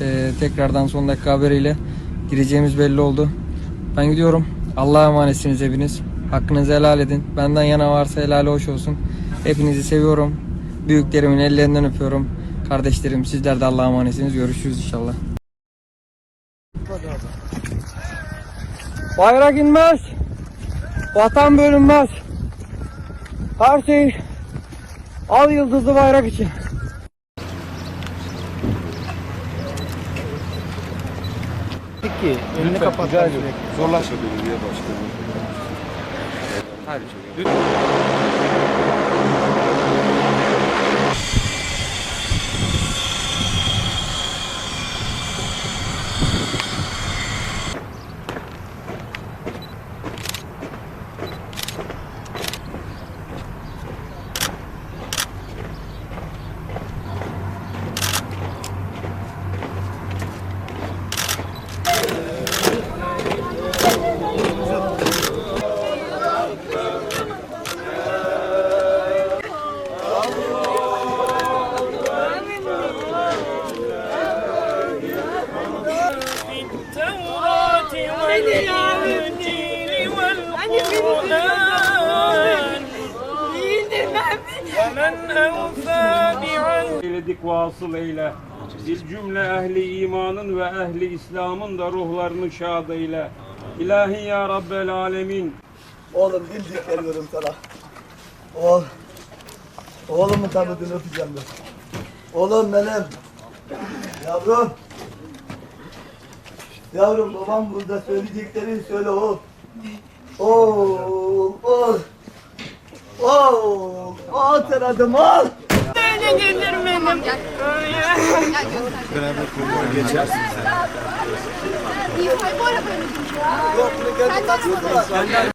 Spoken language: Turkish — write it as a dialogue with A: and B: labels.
A: Ee, tekrardan son dakika haberiyle gireceğimiz belli oldu. Ben gidiyorum. Allah'a emanetsiniz hepiniz. Hakkınızı helal edin. Benden yana varsa helal hoş olsun. Hepinizi seviyorum. Büyüklerimin ellerinden öpüyorum. Kardeşlerim sizler de Allah'a emanetsiniz. Görüşürüz inşallah. Bayrak inmez. Vatan bölünmez. Her şey al yıldızlı bayrak için.
B: ettik ki önünü kapattık.
C: Zorlaşma belediye başkanı.
D: Hayır, lütfen.
E: Eyledik vasıl eyle. Zil cümle ehli imanın ve ehli İslam'ın da ruhlarını şad eyle. İlahi ya Rabbel alemin.
B: Oğlum dimdik veriyorum sana. Oğul. Oğlumun tabutunu öpeceğim ben. Oğlum benim. Yavrum. Yavrum babam burada söyleyeceklerini söyle oğul. Oğul. Oğul. Oğul. Oğul sen adım oğul.
D: Öyle getirmedim.
B: Yok bunu geldi.